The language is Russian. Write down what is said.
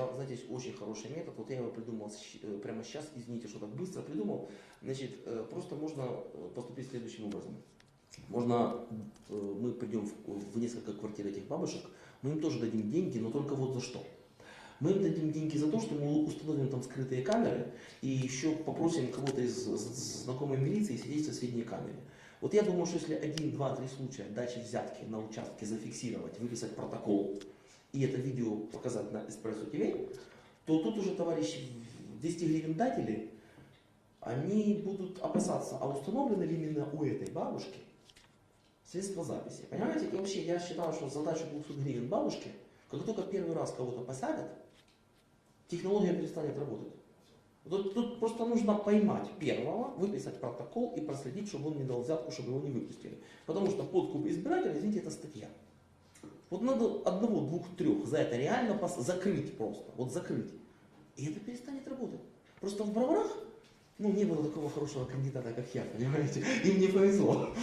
я, знаете, есть очень хороший метод, вот я его придумал э, прямо сейчас, извините, что так быстро придумал. Значит, э, просто можно э, поступить следующим образом. Можно, мы придем в, несколько квартир этих бабушек, мы им тоже дадим деньги, но только вот за что. Мы им дадим деньги за то, что мы установим там скрытые камеры и еще попросим кого-то из знакомой милиции сидеть в соседней камере. Вот я думаю, что если один, два, три случая дачи взятки на участке зафиксировать, выписать протокол и это видео показать на Эспрессо ТВ, то тут уже товарищи 200 гривен датели, они будут опасаться, а установлены ли именно у этой бабушки средства записи. Понимаете, и вообще я считаю, что задача 200 гривен бабушки, как только первый раз кого-то посадят, технология перестанет работать. Тут, тут просто нужно поймать первого, выписать протокол и проследить, чтобы он не дал взятку, чтобы его не выпустили. Потому что подкуп избирателя, извините, это статья. Вот надо одного, двух, трех за это реально пос- закрыть просто. Вот закрыть. И это перестанет работать. Просто в броварах, ну, не было такого хорошего кандидата, как я, понимаете? Им не повезло.